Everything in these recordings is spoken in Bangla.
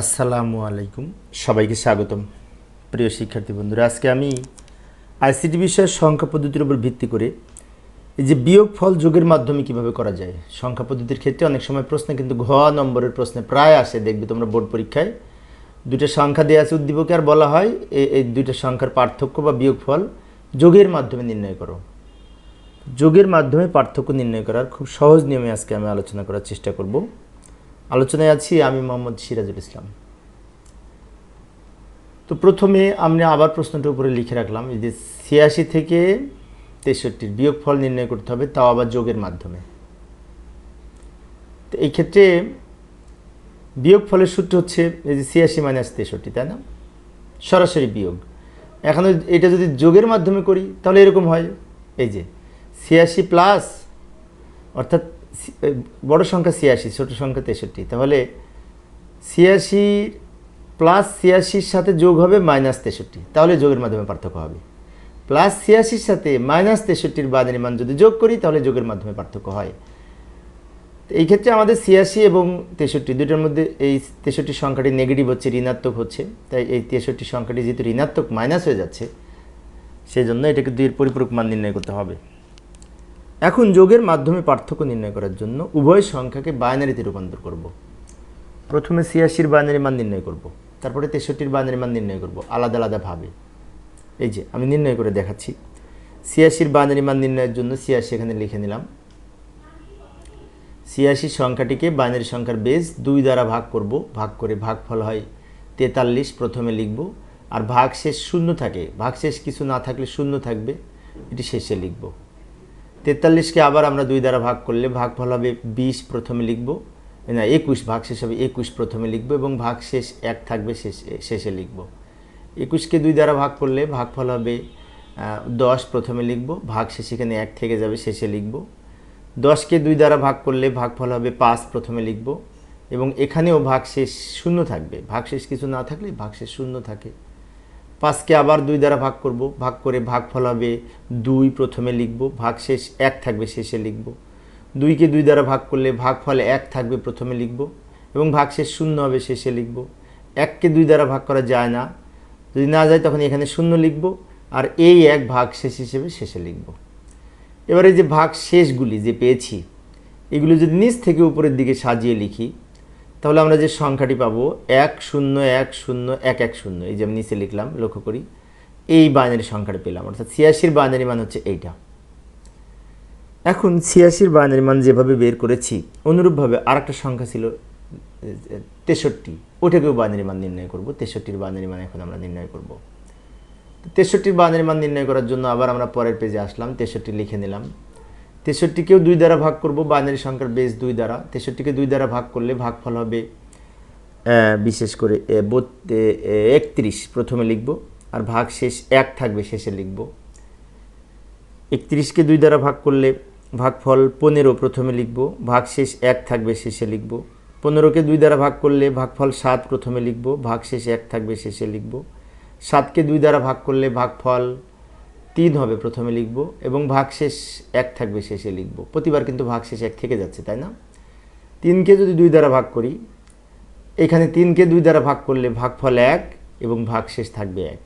আসসালামু আলাইকুম। সবাইকে স্বাগতম। প্রিয় শিক্ষার্থী বন্ধুরা, আজকে আমি আইসিটি বিষয়ের সংখ্যা পদ্ধতির উপর ভিত্তি করে এই যে বিয়োগ ফল যোগের মাধ্যমে কীভাবে করা যায়, সংখ্যা পদ্ধতির ক্ষেত্রে অনেক সময় প্রশ্ন কিন্তু ঘ নম্বরের প্রশ্নে প্রায় আসে। দেখবে তোমরা বোর্ড পরীক্ষায় দুইটা সংখ্যা দেওয়া আছে উদ্দীপকে আর বলা হয় এই দুইটা সংখ্যার পার্থক্য বা বিয়োগ ফল যোগের মাধ্যমে নির্ণয় করো। যোগের মাধ্যমে পার্থক্য নির্ণয় করার খুব সহজ নিয়মে আজকে আমি আলোচনা করার চেষ্টা করব। আলোচনায় আছি, আমি মোহাম্মদ সিরাজুল ইসলাম। তো প্রথমে আমি আবার প্রশ্নটা উপরে লিখে রাখলাম যে ছিয়াশি থেকে তেষট্টির বিয়োগ ফল নির্ণয় করতে হবে তাও আবার যোগের মাধ্যমে। তো এই ক্ষেত্রে বিয়োগ ফলের সূত্র হচ্ছে এই যে ছিয়াশি মাইনাস তেষট্টি, তাই না? সরাসরি বিয়োগ। এখন এটা যদি যোগের মাধ্যমে করি, তাহলে এরকম হয়, এই যে ছিয়াশি প্লাস অর্থাৎ বড় সংখ্যা ছিয়াশি, ছোট সংখ্যা তেষট্টি। তাহলে ছিয়াশি প্লাস ছিয়াশির সাথে যোগ হবে মাইনাস তেষট্টি। তাহলে যোগের মাধ্যমে পার্থক্য হবে। প্লাস ছিয়াশির সাথে মাইনাস তেষট্টির বাদের মান যদি যোগ করি, তাহলে যোগের মাধ্যমে পার্থক্য হয়। এই ক্ষেত্রে আমাদের ছিয়াশি এবং তেষট্টি দুটোর মধ্যে এই তেষট্টি সংখ্যাটি নেগেটিভ হচ্ছে, ঋণাত্মক হচ্ছে। তাই এই তেষট্টি সংখ্যাটি যেহেতু ঋণাত্মক মাইনাস হয়ে যাচ্ছে সেই জন্য এটাকে দুইয়ের পরিপূরক মান নির্ণয় করতে হবে। এখন যোগের মাধ্যমে পার্থক্য নির্ণয় করার জন্য উভয় সংখ্যাকে বাইনারিতে রূপান্তর করব। প্রথমে ছিয়াশির বাইনারি মান নির্ণয় করব, তারপরে তেষট্টির বাইনারি মান নির্ণয় করব আলাদা আলাদাভাবে এই যে, আমি নির্ণয় করে দেখাচ্ছি। ছিয়াশির বাইনারি মান নির্ণয়ের জন্য ছিয়াশি এখানে লিখে নিলাম। ছিয়াশি সংখ্যাটিকে বাইনারি সংখ্যার বেস দুই দ্বারা ভাগ করব, ভাগ করে ভাগফল হয় তেতাল্লিশ, প্রথমে লিখব। আর ভাগ শেষ শূন্য থাকে ভাগ শেষ কিছু না থাকলে শূন্য থাকবে, এটি শেষে লিখব। তেতাল্লিশকে আবার আমরা দুই দ্বারা ভাগ করলে ভাগফল হবে বিশ প্রথমে লিখব, না, একুশ, ভাগ শেষ হবে একুশ প্রথমে লিখব এবং ভাগ শেষ এক থাকবে শেষ, শেষে লিখব। একুশকে দুই দ্বারা ভাগ করলে ভাগফল হবে দশ প্রথমে লিখব, ভাগ শেষ এখানে এক থেকে যাবে শেষে লিখব। দশকে দুই দ্বারা ভাগ করলে ভাগফল হবে পাঁচ প্রথমে লিখব এবং এখানেও ভাগ শেষ শূন্য থাকবে। ভাগ শেষ কিছু না থাকলে ভাগ শেষ শূন্য থাকে। পাঁচকে আবার দুই দ্বারা ভাগ করব, ভাগ করে ভাগফল হবে দুই প্রথমে লিখব, ভাগ শেষ এক থাকবে শেষে লিখব। দুইকে দুই দ্বারা ভাগ করলে ভাগফল এক থাকবে প্রথমে লিখব এবং ভাগ শেষ শূন্য হবে শেষে লিখব। এককে দুই দ্বারা ভাগ করা যায় না। যদি না যায় তখন এখানে শূন্য লিখব আর এই এক ভাগ শেষ হিসেবে শেষে লিখব। এবারে যে ভাগ শেষগুলি যে পেয়েছি, এগুলো যদি নিচ থেকে উপরের দিকে সাজিয়ে লিখি তাহলে আমরা যে সংখ্যাটি পাবো, এক শূন্য এক শূন্য, এক এক শূন্য, এই যে আমি নিচে লিখলাম, লক্ষ্য করি, এই বাইনারি সংখ্যাটা পেলাম, অর্থাৎ ছিয়াশির বাইনারি মান হচ্ছে এইটা। এখন ছিয়াশির বাইনারি মান যেভাবে বের করেছি, অনুরূপভাবে আরেকটা সংখ্যা ছিল, তেষট্টি ওটাকেও বাইনারি মান নির্ণয় করব, তেষট্টির বাইনারি মান এখন আমরা নির্ণয় করব। তেষট্টির বাইনারি মান নির্ণয় করার জন্য আবার আমরা পরের পেজে আসলাম, তেষট্টি লিখে নিলাম তেষট্টিকেও দুই দ্বারা ভাগ করব, বাইনারি সংখ্যার বেস দুই দ্বারা। তেষট্টিকে দুই দ্বারা ভাগ করলে ভাগফল হবে বিশেষ করে একত্রিশ প্রথমে লিখব, আর ভাগ শেষ এক থাকবে, শেষে লিখব। একত্রিশকে দুই দ্বারা ভাগ করলে ভাগফল পনেরো প্রথমে লিখব, ভাগ শেষ এক থাকবে, শেষে লিখব। পনেরোকে দুই দ্বারা ভাগ করলে ভাগফল সাত প্রথমে লিখব, ভাগ শেষ এক থাকবে, শেষে লিখব। সাতকে দুই দ্বারা ভাগ করলে ভাগফল তিন হবে প্রথমে লিখব এবং ভাগশেষ এক থাকবে শেষে লিখব। প্রতিবার কিন্তু ভাগশেষ এক থেকে যাচ্ছে, তাই না? তিনকে যদি দুই দ্বারা ভাগ করি, এখানে তিনকে দুই দ্বারা ভাগ করলে ভাগফল এক এবং ভাগশেষ থাকবে এক।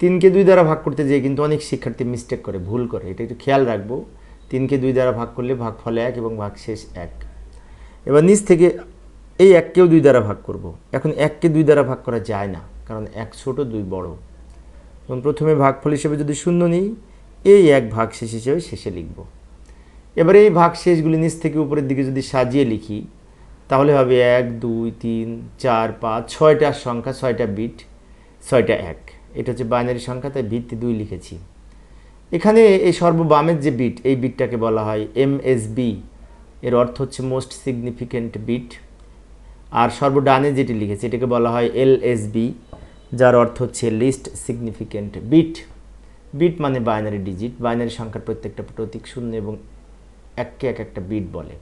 তিনকে দুই দ্বারা ভাগ করতে যেয়ে কিন্তু অনেক শিক্ষার্থী মিস্টেক করে, ভুল করে। এটা একটু খেয়াল রাখব। তিনকে দুই দ্বারা ভাগ করলে ভাগফল এক এবং ভাগশেষ এক। এবার নিচ থেকে এই এককেও দুই দ্বারা ভাগ করব। এখন এককে দুই দ্বারা ভাগ করা যায় না, কারণ এক ছোট, দুই বড়। এবং প্রথমে ভাগফল হিসেবে যদি শূন্য নিই, এই এক ভাগ শেষ হিসেবে শেষে লিখব। এবারে এই ভাগ শেষগুলি নিচ থেকে উপরের দিকে যদি সাজিয়ে লিখি, তাহলে হবে এক, দুই, তিন, চার, পাঁচ, ছয়টা সংখ্যা, ছয়টা বিট, ছয়টা এক। এটা হচ্ছে বাইনারি সংখ্যা, তাই ভিত্তি দুই লিখেছি। এখানে এই সর্ববামের যে বিট, এই বিটটাকে বলা হয় এমএসবি। এর অর্থ হচ্ছে মোস্ট সিগনিফিক্যান্ট বিট। আর সর্বডানে যেটি লিখেছে, এটাকে বলা হয় এলএসবি। যার অর্থ হচ্ছে লিস্ট সিগনিফিক্যান্ট বিট বিট মানে বাইনারি ডিজিট বাইনারি সংখ্যার প্রত্যেকটা প্রতীক শূন্য এবং এককে এক একটা বিট বলে।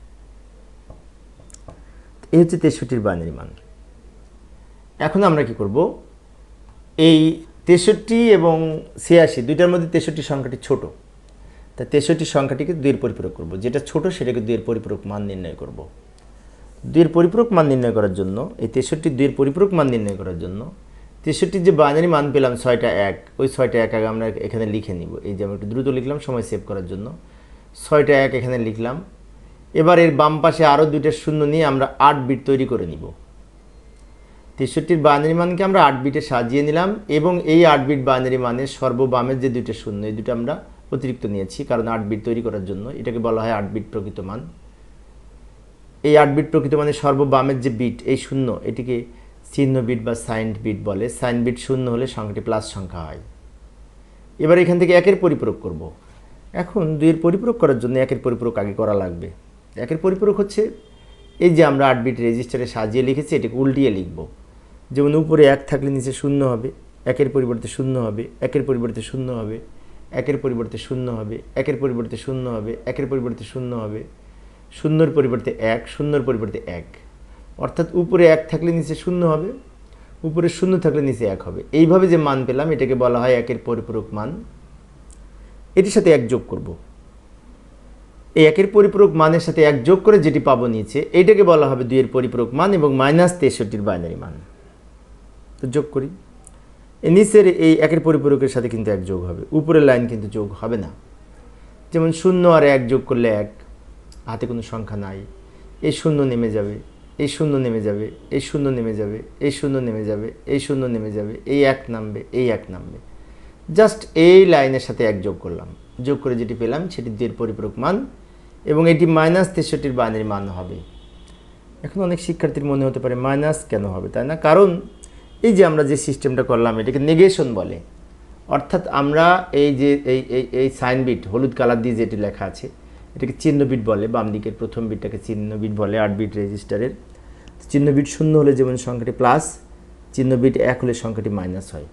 এই হচ্ছে তেষট্টির বাইনারি মান। এখন আমরা কি করব? এই তেষট্টি এবং ছিয়াশি, দুইটার মধ্যে তেষট্টি সংখ্যাটি ছোট। তা তেষট্টি সংখ্যাটিকে দুইয়ের পরিপূরক করব। যেটা ছোট, সেটাকে দুইয়ের পরিপূরক মান নির্ণয় করব। দুইয়ের পরিপূরক মান নির্ণয় করার জন্য, এই তেষট্টি দুইয়ের পরিপূরক মান নির্ণয় করার জন্য তেষট্টির যে বাইনারি মান পেলাম ছয়টা এক, ওই ছয়টা এক আগে আমরা এখানে লিখে নিব। এই যে আমি একটু দ্রুত লিখলাম, সময় সেভ করার জন্য। ছয়টা এক এখানে লিখলাম। এবার এর বাম পাশে আরও দুইটা শূন্য নিয়ে আমরা আট বিট তৈরি করে নিব। তেষট্টির বাইনারি মানকে আমরা আট বিটে সাজিয়ে নিলাম এবং এই আট বিট বাইনারি মানের সর্ববামের যে দুইটা শূন্য, এই দুটো আমরা অতিরিক্ত নিয়েছি, কারণ আট বিট তৈরি করার জন্য এটাকে বলা হয় আট বিট প্রকৃত মান। এই আট বিট প্রকৃত মানে সর্ববামের যে বিট এই শূন্য, এটিকে চিহ্ন বিট বা সাইন বিট বলে, সাইন বিট শূন্য হলে সংখ্যাটি প্লাস সংখ্যা হয়। এবার এখান থেকে একের পরিপূরক করব। এখন দুইয়ের পরিপূরক করার জন্য একের পরিপূরক আগে করা লাগবে। একের পরিপূরক হচ্ছে, এই যে আমরা আট বিট রেজিস্টারে সাজিয়ে লিখেছি, এটাকে উল্টিয়ে লিখব। যেমন উপরে এক থাকলে নিচে শূন্য হবে, একের পরিবর্তে শূন্য হবে, একের পরিবর্তে শূন্য হবে, একের পরিবর্তে শূন্য হবে, একের পরিবর্তে শূন্য হবে, একের পরিবর্তে শূন্য হবে, শূন্যর পরিবর্তে এক, শূন্যর পরিবর্তে এক। অর্থাৎ উপরে এক থাকলে নিচে শূন্য হবে, উপরে শূন্য থাকলে নিচে এক হবে। এইভাবে যে মান পেলাম, এটাকে বলা হয় একের পরিপূরক মান। এটির সাথে এক যোগ করব। এই একের পরিপূরক মানের সাথে এক যোগ করে যেটি পাবো নিচে, এইটাকে বলা হবে দুইয়ের পরিপূরক মান এবং মাইনাস তেষট্টির বাইনারি মান। তো যোগ করি। নিচের এই একের পরিপূরকের সাথে কিন্তু এক যোগ হবে। উপরের লাইন কিন্তু যোগ হবে না। যেমন শূন্য আর এক যোগ করলে এক, হাতে কোনো সংখ্যা নাই, এই শূন্য নেমে যাবে। এই শূন্য নেমে যাবে এই শূন্য নেমে যাবে এই শূন্য নেমে যাবে এই শূন্য নেমে যাবে এই এক নামবে এই এক নামবে। জাস্ট এই লাইনের সাথে এক যোগ করলাম। যোগ করে যেটি পেলাম সেটি দুইয়ের পরিপূরক মান এবং এটি মাইনাস তেষট্টির বানের মান হবে। এখন অনেক শিক্ষার্থীর মনে হতে পারে মাইনাস কেন হবে, তাই না? কারণ এই যে আমরা যে সিস্টেমটা করলাম, এটাকে নেগেশন বলে। অর্থাৎ আমরা এই যে এই এই সাইন বিট, হলুদ কালার দিয়ে যেটি লেখা আছে এটাকে চিহ্ন বিট বলে, বাম দিকের প্রথম বিটটাকে চিহ্ন বিট বলে, আট বিট রেজিস্টারের। চিহ্ন বিট শূন্য হলে যেমন সংখ্যাটি প্লাস, চিহ্ন বিট এক হলে সংখ্যাটি মাইনাস হয়।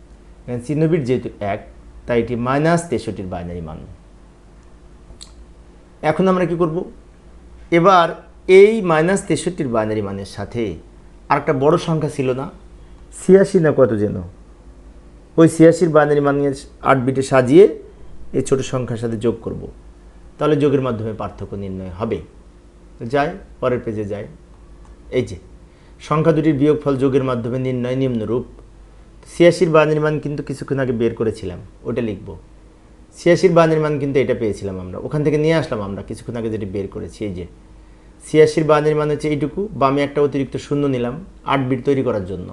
এখানে চিহ্ন বিট যেহেতু এক, তাই এটি মাইনাস তেষট্টির বাইনারি মান। এখন আমরা কি করব? এবার এই মাইনাস তেষট্টির বাইনারি মানের সাথে আর একটা বড় সংখ্যা ছিল না, ছিয়াশি না কত যেন? ওই ছিয়াশির বাইনারি মানের আট বিটে সাজিয়ে এই ছোট সংখ্যার সাথে যোগ করব। তাহলে যোগের মাধ্যমে পার্থক্য নির্ণয় হবে। যাই পরের পেজে যাই এই যে, সংখ্যা দুটির বিয়োগফল যোগের মাধ্যমে নির্ণয় নিম্নরূপ। ছিয়াশির বানের মান কিন্তু কিছুক্ষণ আগে বের করেছিলাম, ওটা লিখব। ছিয়াশির বানের মান কিন্তু এটা পেয়েছিলাম আমরা, ওখান থেকে নিয়ে আসলাম আমরা কিছুক্ষণ আগে যেটি বের করেছি, এই যে। ছিয়াশির বানের মান হচ্ছে এইটুকু, বামে একটা অতিরিক্ত শূন্য নিলাম, আট বিট তৈরি করার জন্য।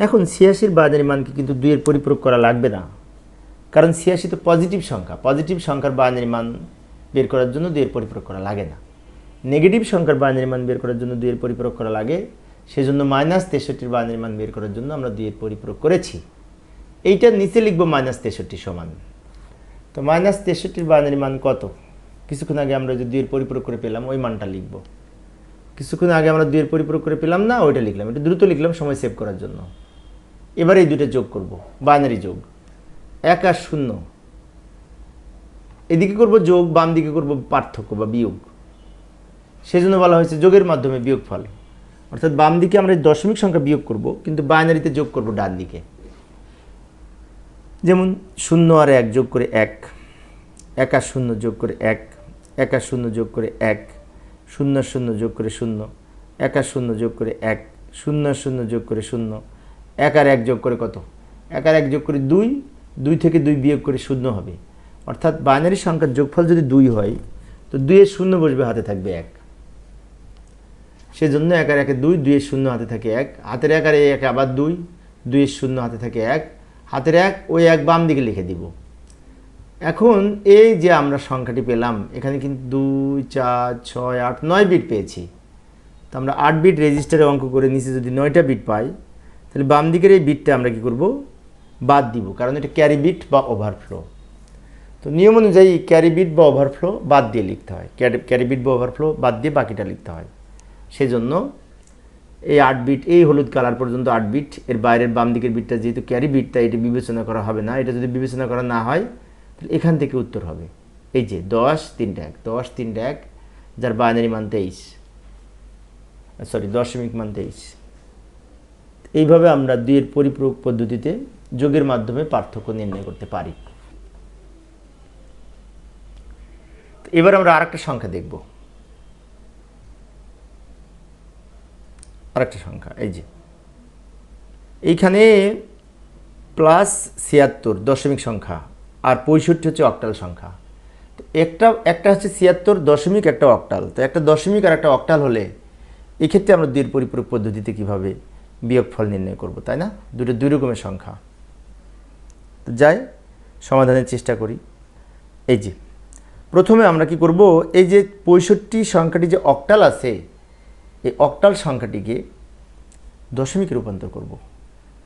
এখন ছিয়াশির বানের মানকে কিন্তু দুইয়ের পরিপূরক করা লাগবে না কারণ ছিয়াশি তো পজিটিভ সংখ্যা, পজিটিভ সংখ্যার বাইনারি মান বের করার জন্য দুইয়ের পরিপূরক করা লাগে না। নেগেটিভ সংখ্যার বাইনারি মান বের করার জন্য দুইয়ের পরিপূরক করা লাগে, সেজন্য মাইনাস তেষট্টির বাইনারি মান বের করার জন্য আমরা দুইয়ের পরিপূরক করেছি। এইটার নিচে লিখব মাইনাস তেষট্টি সমান। তো মাইনাস তেষট্টির বাইনারি মান কত? কিছুক্ষণ আগে আমরা যে দুইয়ের পরিপূরক করে পেলাম, ওই মানটা লিখব। কিছুক্ষণ আগে আমরা দুইয়ের পরিপূরক করে পেলাম না, ওইটা লিখলাম। একটু দ্রুত লিখলাম, সময় সেভ করার জন্য। এবার এই দুইটা যোগ করব, বাইনারি যোগ। এক আর শূন্য। এদিকে করব যোগ, বাম দিকে করব পার্থক্য বা বিয়োগ। সেজন্য বলা হয়েছে যোগের মাধ্যমে বিয়োগ ফল। অর্থাৎ বাম দিকে আমরা দশমিক সংখ্যা বিয়োগ করব, কিন্তু বাইনারিতে যোগ করব ডান দিকে। যেমন শূন্য আর এক যোগ করে এক এক আর শূন্য যোগ করে এক এক আর শূন্য যোগ করে এক, শূন্য শূন্য যোগ করে শূন্য, এক আর শূন্য যোগ করে এক, শূন্য শূন্য যোগ করে শূন্য, এক আর এক যোগ করে কত? এক আর এক যোগ করে দুই দুই থেকে দুই বিয়োগ করে শূন্য হবে। অর্থাৎ বাইনারি সংখ্যার যোগফল যদি দুই হয়, তো দুইয়ের শূন্য বসবে, হাতে থাকবে এক। সেজন্য এক আর একে দুই, দুইয়ের শূন্য হাতে থাকে এক। হাতের এক আর এই আবার দুই, দুইয়ের শূন্য হাতে থাকে এক। হাতের এক, ওই এক বাম দিকে লিখে দিব। এখন এই যে আমরা সংখ্যাটি পেলাম, এখানে কিন্তু দুই, চার, ছয়, আট, নয় বিট পেয়েছি। তো আমরা আট বিট রেজিস্টারে অঙ্ক করে নিচে যদি নয়টা বিট পাই, তাহলে বাম দিকের এই বিটটা আমরা কি করব? বাদ দিব, কারণ এটা ক্যারি বিট বা ওভারফ্লো তো নিয়ম অনুযায়ী ক্যারি বিট বা ওভারফ্লো বাদ দিয়ে লিখতে হয়। ক্যারি বিট বা ওভারফ্লো বাদ দিয়ে বাকিটা লিখতে হয়। সেই জন্য এই আট বিট এই হলুদ কালার পর্যন্ত আট বিট এর বাইরের বাম দিকের বিটটা যেহেতু ক্যারি বিট তাই এটি বিবেচনা করা হবে না। এটা যদি বিবেচনা করা না হয়, তাহলে এখান থেকে উত্তর হবে। এই যে দশ তিনটা এক, দশ তিনটা এক, যার বাইনারি মান তেইশ। সরি দশমিক মান তেইশ। এইভাবে আমরা দুইয়ের পরিপূরক পদ্ধতিতে যোগের মাধ্যমে পার্থক্য নির্ণয় করতে পারি। এবার আমরা আরেকটা সংখ্যা দেখব। আরেকটা সংখ্যা, এই যে। এইখানে প্লাস ছিয়াত্তর দশমিক সংখ্যা আর পঁয়ষট্টি হচ্ছে অক্টাল সংখ্যা। একটা একটা হচ্ছে ছিয়াত্তর দশমিক, একটা অক্টাল। তো একটা দশমিক আর একটা অক্টাল হলে এক্ষেত্রে আমরা দুই পরিপূরক পদ্ধতিতে কীভাবে বিয়োগফল নির্ণয় করব, তাই না? দুটো দুই রকমের সংখ্যা। তো যাই, সমাধানের চেষ্টা করি। এই যে, প্রথমে আমরা কি করব, এই যে পঁয়ষট্টি সংখ্যাটি যে অক্টাল আছে, এই অক্টাল সংখ্যাটিকে দশমিকে রূপান্তর করব।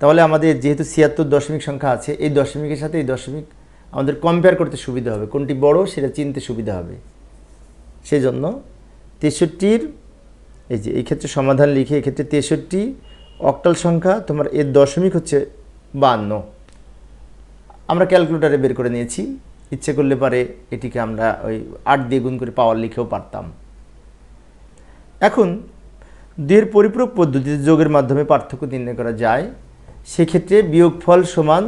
তাহলে আমাদের যেহেতু ছিয়াত্তর দশমিক সংখ্যা আছে, এই দশমিকের সাথে এই দশমিক আমাদের কম্পেয়ার করতে সুবিধা হবে। কোনটি বড়, সেটা চিনতে সুবিধা হবে। সেই জন্য তেষট্টির, এই যে, এই ক্ষেত্রে সমাধান লিখে এক্ষেত্রে তেষট্টি অক্টাল সংখ্যা, তোমার এর দশমিক হচ্ছে বান্ন। আমরা ক্যালকুলেটারে বের করে নিয়েছি। ইচ্ছে করলে পারে এটিকে আমরা ওই আট দিয়ে গুণ করে পাওয়ার লিখেও পারতাম। এখন দুয়ের পরিপূরক পদ্ধতিতে যোগের মাধ্যমে পার্থক্য নির্ণয় করা যায়। সেক্ষেত্রে বিয়োগফল সমান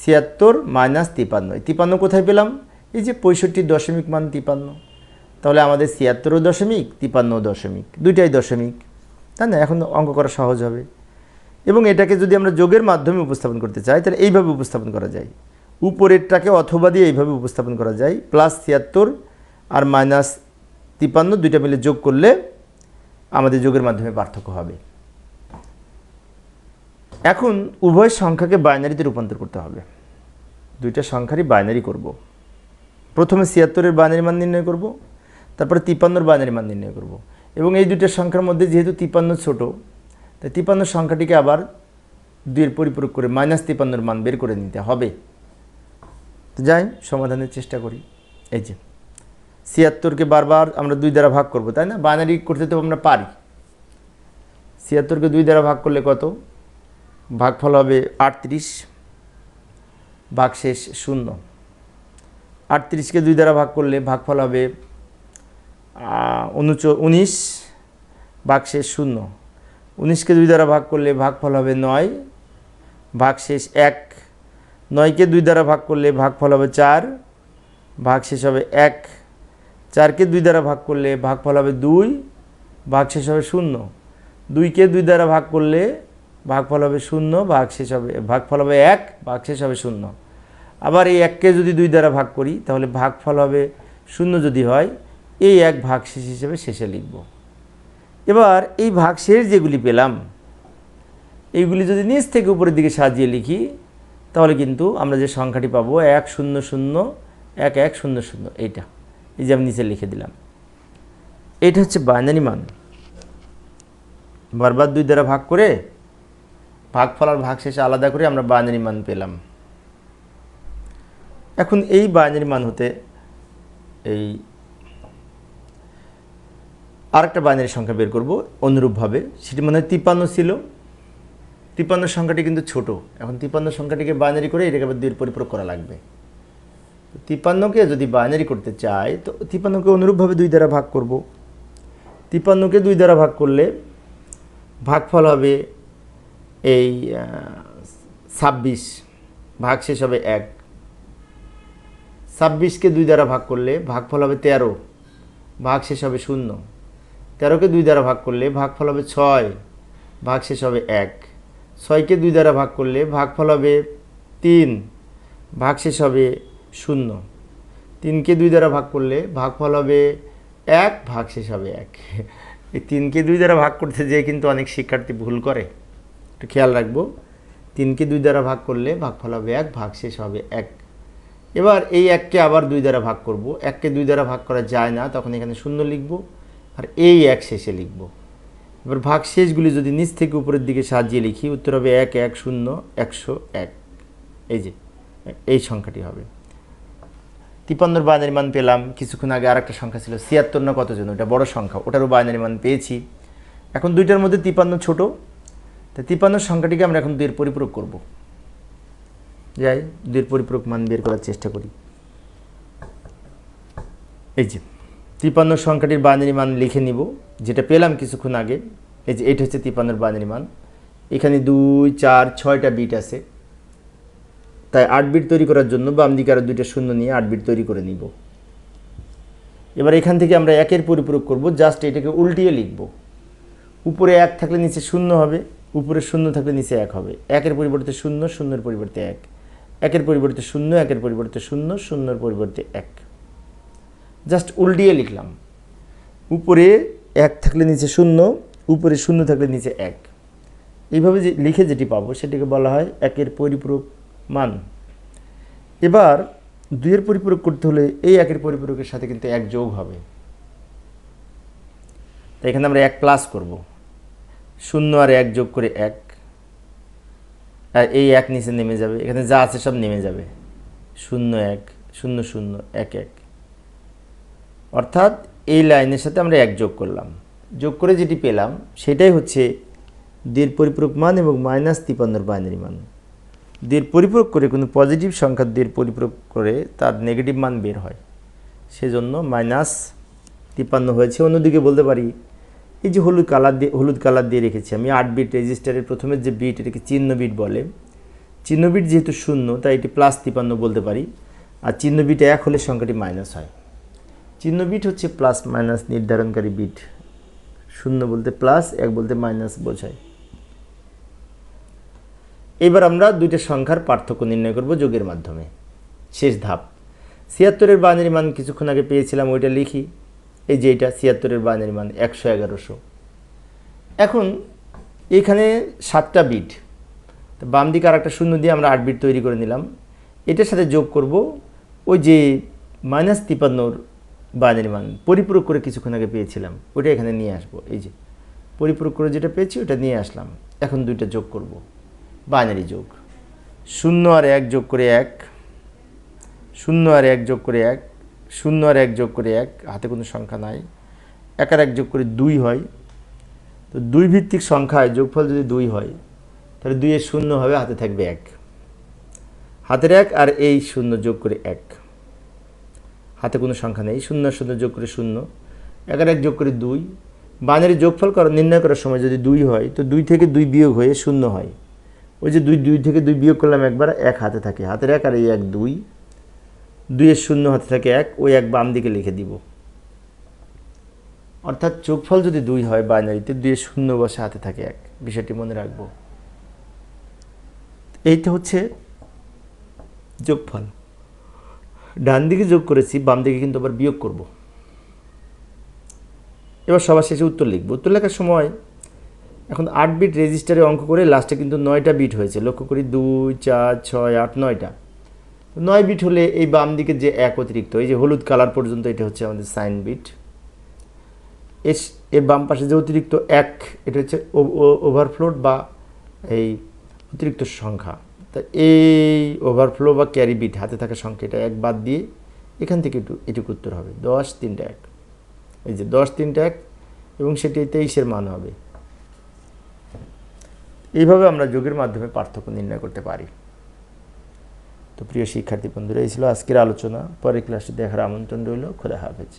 ছিয়াত্তর মাইনাস তিপান্ন। তিপান্ন কোথায় পেলাম? এই যে পঁয়ষট্টি দশমিক মান তিপান্ন। তাহলে আমাদের ছিয়াত্তরও দশমিক তিপান্ন দশমিক, দুইটাই দশমিক। তাই না? এখন অঙ্ক করা সহজ হবে। এবং এটাকে যদি আমরা যোগের মাধ্যমে উপস্থাপন করতে চাই, তাহলে এইভাবে উপস্থাপন করা যায়। উপরেরটাকে অথবা দিয়ে এইভাবে উপস্থাপন করা যায়। প্লাস ছিয়াত্তর আর মাইনাস তিপান্ন, দুইটা মিলে যোগ করলে আমাদের যোগের মাধ্যমে পার্থক্য হবে। এখন উভয় সংখ্যাকে বাইনারিতে রূপান্তর করতে হবে। দুইটা সংখ্যারই বাইনারি করব। প্রথমে ছিয়াত্তরের বাইনারি মান নির্ণয় করব, তারপরে তিপ্পান্নর বাইনারি মান নির্ণয় করব। এবং এই দুইটা সংখ্যার মধ্যে যেহেতু তিপ্পান্ন ছোট তাই তিপ্পান্ন সংখ্যাটিকে আবার দুইয়ের পরিপূরক করে মাইনাস তিপ্পান্নর মান বের করে নিতে হবে। তো যাই, সমাধানের চেষ্টা করি। এই যে, ছিয়াত্তরকে বারবার আমরা দুই দ্বারা ভাগ করব, তাই না? বাইনারি করতে তো আমরা পারি। ছিয়াত্তরকে দুই দ্বারা ভাগ করলে কত? ভাগফল হবে আটত্রিশ, ভাগশেষ শূন্য। আটত্রিশকে দুই দ্বারা ভাগ করলে ভাগফল হবে উনিশ, ভাগশেষ শূন্য। উনিশকে দুই দ্বারা ভাগ করলে ভাগফল হবে নয়। ভাগশেষ এক। নয়কে দুই দ্বারা ভাগ করলে ভাগফল হবে চার। ভাগশেষ হবে এক। চারকে দুই দ্বারা ভাগ করলে ভাগফল হবে দুই। ভাগশেষ হবে শূন্য। দুইকে দুই দ্বারা ভাগ করলে ভাগফল হবে শূন্য ভাগশেষ হবে ভাগফল হবে এক ভাগশেষ হবে শূন্য। আবার এই এককে যদি দুই দ্বারা ভাগ করি, তাহলে ভাগফল হবে শূন্য যদি হয়, এই এক ভাগশেষ হিসেবে শেষে লিখব। এবার এই ভাগশেষ যেগুলি পেলাম, এইগুলি যদি নিচ থেকে উপরের দিকে সাজিয়ে লিখি, তাহলে কিন্তু আমরা যে সংখ্যাটি পাবো এক শূন্য শূন্য, এক এক শূন্য শূন্য, এইটা। এই যে আমি নিচে লিখে দিলাম। এটা হচ্ছে বাইনারি মান। বারবার দুই দ্বারা ভাগ করে ভাগফল আর ভাগ শেষে আলাদা করে আমরা বাইনারি মান পেলাম। এখন এই বাইনারি মান হতে এই আরেকটা বাইনারি সংখ্যা বের করব, অনুরূপভাবে। সেটি মনে তিপ্পান্ন ছিল। তিপ্পান্ন সংখ্যাটি কিন্তু ছোট। এখন তিপ্পান্ন সংখ্যাটিকে বাইনারি করে এটাকে আবার দুইয়ের পরিপূরক করা লাগবে। তিপ্পান্নকে যদি বাইনারি করতে চাই, তো তিপ্পান্নকে অনুরূপভাবে দুই দ্বারা ভাগ করব। তিপ্পান্নকে দুই দ্বারা ভাগ করলে ভাগফল হবে এই ছাব্বিশ। ভাগ শেষ হবে এক। ছাব্বিশকে দুই দ্বারা ভাগ করলে ভাগফল হবে তেরো। ভাগ শেষ হবে শূন্য। তেরোকে দুই দ্বারা ভাগ করলে ভাগফল হবে ছয়, ভাগ শেষ হবে এক। ছয়কে দুই দ্বারা ভাগ করলে ভাগফল হবে তিন, ভাগ শেষ হবে শূন্য। তিনকে দুই দ্বারা ভাগ করলে ভাগফল হবে এক, ভাগ শেষ হবে এক। এই তিনকে দুই দ্বারা ভাগ করতে যেয়ে কিন্তু অনেক শিক্ষার্থী ভুল করে। একটু খেয়াল রাখব। তিনকে দুই দ্বারা ভাগ করলে ভাগফল হবে এক, ভাগ শেষ হবে এক। এবার এই এককে আবার দুই দ্বারা ভাগ করব। এককে দুই দ্বারা ভাগ করা যায় না, তখন এখানে শূন্য লিখব। আর এই এক শেষে লিখব। এবার ভাগ শেষগুলি যদি নিচ থেকে উপরের দিকে সাজিয়ে লিখি, উত্তর হবে এক এক, শূন্য, একশো এক। এই যে, এই সংখ্যাটি হবে। তিপান্নর বাইনারি মান পেলাম। কিছুক্ষণ আগে আরেকটা সংখ্যা ছিল ছিয়াত্তর না কতজন? ওটা বড় সংখ্যা, ওটারও বাইনারি মান পেয়েছি। এখন দুইটার মধ্যে তিপান্ন ছোট। তাই তিপান্নর সংখ্যাটিকে আমরা এখন দুইয়ের পরিপূরক করব। যাই, দুইয়ের পরিপূরক মান বের করার চেষ্টা করি। এই যে তিপান্ন সংখ্যাটির বাইনারি মান লিখে নিব, যেটা পেলাম কিছুক্ষণ আগে। এই যে এইটা হচ্ছে তিপান্নর বাইনারি মান। এখানে দুই, চার, ছয়টা বিট আছে। তাই আট বিট তৈরি করার জন্য বাম দিকে আরও দুইটা শূন্য নিয়ে আট বিট তৈরি করে নিব। এবার এখান থেকে আমরা একের পরিপূরক করব, জাস্ট এটাকে উল্টিয়ে লিখব। উপরে এক থাকলে নিচে শূন্য হবে, উপরে শূন্য থাকলে নিচে এক হবে। একের পরিবর্তে শূন্য, শূন্যের পরিবর্তে এক। একের পরিবর্তে শূন্য, একের পরিবর্তে শূন্য, শূন্যর পরিবর্তে এক। জাস্ট উল্টিয়ে লিখলাম। উপরে এক থাকলে নিচে শূন্য, উপরে শূন্য থাকলে নিচে এক। এইভাবে যে লিখে যেটি পাবো সেটিকে বলা হয় একের পরিপূরক মান। এবার দুইয়ের পরিপূরক করতে হলে এই একের পরিপূরকের সাথে কিন্তু এক যোগ হবে। তাই এখানে আমরা এক প্লাস করব। শূন্য আর এক যোগ করে এক। আর এই এক নিচে নেমে যাবে। এখানে যা আছে সব নেমে যাবে। শূন্য এক, শূন্য শূন্য, এক এক। অর্থাৎ এই লাইনের সাথে আমরা এক যোগ করলাম। যোগ করে যেটি পেলাম, সেটাই হচ্ছে দের পরিপূরক মান এবং মাইনাস তিপান্নর বাইনারি মান। দের পরিপূরক করে কোনো পজিটিভ সংখ্যা দের পরিপূরক করে তার নেগেটিভ মান বের হয়। সেজন্য মাইনাস তিপ্পান্ন হয়েছে। অন্যদিকে বলতে পারি, এই যে হলুদ কালার দিয়ে, হলুদ কালার দিয়ে রেখেছি আমি, আট বিট রেজিস্টারের প্রথমের যে বিট, এটাকে চিহ্ন বিট বলে। চিহ্ন বিট যেহেতু শূন্য, তাই এটি প্লাস তিপ্পান্ন বলতে পারি। আর চিহ্ন বিট এক হলে সংখ্যাটি মাইনাস হয়। চিহ্ন বিট হচ্ছে প্লাস মাইনাস নির্ধারণকারী বিট। শূন্য বলতে প্লাস এক বলতে মাইনাস বোঝায়। এবার আমরা দুইটা সংখ্যার পার্থক্য নির্ণয় করব যোগের মাধ্যমে। শেষ ধাপ। ছিয়াত্তরের বাইনারি মান কিছুক্ষণ আগে পেয়েছিলাম, ওইটা লিখি। এই যে এটা, ছিয়াত্তরের বাইনারি মান একশো এগারোশো। এখন এখানে সাতটা বিট। বাম দিকে আর একটা শূন্য দিয়ে আমরা আট বিট তৈরি করে নিলাম। এটার সাথে যোগ করব ওই যে মাইনাস তিপান্নর বাইনারি মান পরিপূরক করে কিছুক্ষণ আগে পেয়েছিলাম। ওইটা এখানে নিয়ে আসব। এই যে, পরিপূরক করে যেটা পেয়েছি ওটা নিয়ে আসলাম। এখন দুইটা যোগ করব। বাইনারি যোগ। শূন্য আর এক যোগ করে এক। শূন্য আর এক যোগ করে এক। শূন্য আর এক যোগ করে এক। হাতে কোনো সংখ্যা নাই। এক আর এক যোগ করে দুই হয়। তো দুই ভিত্তিক সংখ্যায় যোগফল যদি দুই হয়, তাহলে দুইয়ের শূন্য হবে, হাতে থাকবে এক। হাতের এক আর এই শূন্য যোগ করে এক। হাতে কোনো সংখ্যা নেই। শূন্য শূন্য, যোগ করে শূন্য। এক আর এক যোগ করে দুই। বাইনারি যোগফল করা, নির্ণয় করার সময় যদি দুই হয়, তো দুই থেকে দুই বিয়োগ হয়ে শূন্য হয়। ওই যে দুই দুই থেকে দুই বিয়োগ করলাম একবার, এক হাতে থাকে। হাতের এক আর এই এক দুই। দুইয়ের শূন্য হাতে থাকে এক, ওই এক বাম দিকে লিখে দিব। অর্থাৎ যোগফল যদি দুই হয় বাইনারিতে, দুইয়ের শূন্য বসে হাতে থাকে এক। বিষয়টি মনে রাখব। এইটা হচ্ছে যোগফল। ডান দিকে যোগ করেছি, বাম দিকে কিন্তু আবার বিয়োগ করব। এবার সবার শেষে উত্তর লিখব। উত্তর লেখার সময় এখন আট বিট রেজিস্টারে অঙ্ক করে লাস্টে কিন্তু নয়টা বিট হয়েছে। লক্ষ্য করি দুই, চার, ছয়, আট, নয়টা। নয় বিট হলে এই বাম দিকে যে এক অতিরিক্ত, এই যে হলুদ কালার পর্যন্ত এটা হচ্ছে আমাদের সাইন বিট এস এর বাম পাশে যে অতিরিক্ত এক, এটা হচ্ছে ওভারফ্লোড বা এই অতিরিক্ত সংখ্যা। তা এই ওভারফ্লো বা ক্যারি বিট হাতে থাকা সংখ্যা এটা এক বাদ দিয়ে এখান থেকে একটু, এটুকু উত্তর হবে। দশ তিনটা এক। এই যে দশ তিনটা এক এবং সেটি তেইশের মান হবে। এইভাবে আমরা যোগের মাধ্যমে পার্থক্য নির্ণয় করতে পারি। তো প্রিয় শিক্ষার্থী বন্ধুরা, এই ছিল আজকের আলোচনা। পরের ক্লাসে দেখার আমন্ত্রণ রইল। খোদা হাফেজ।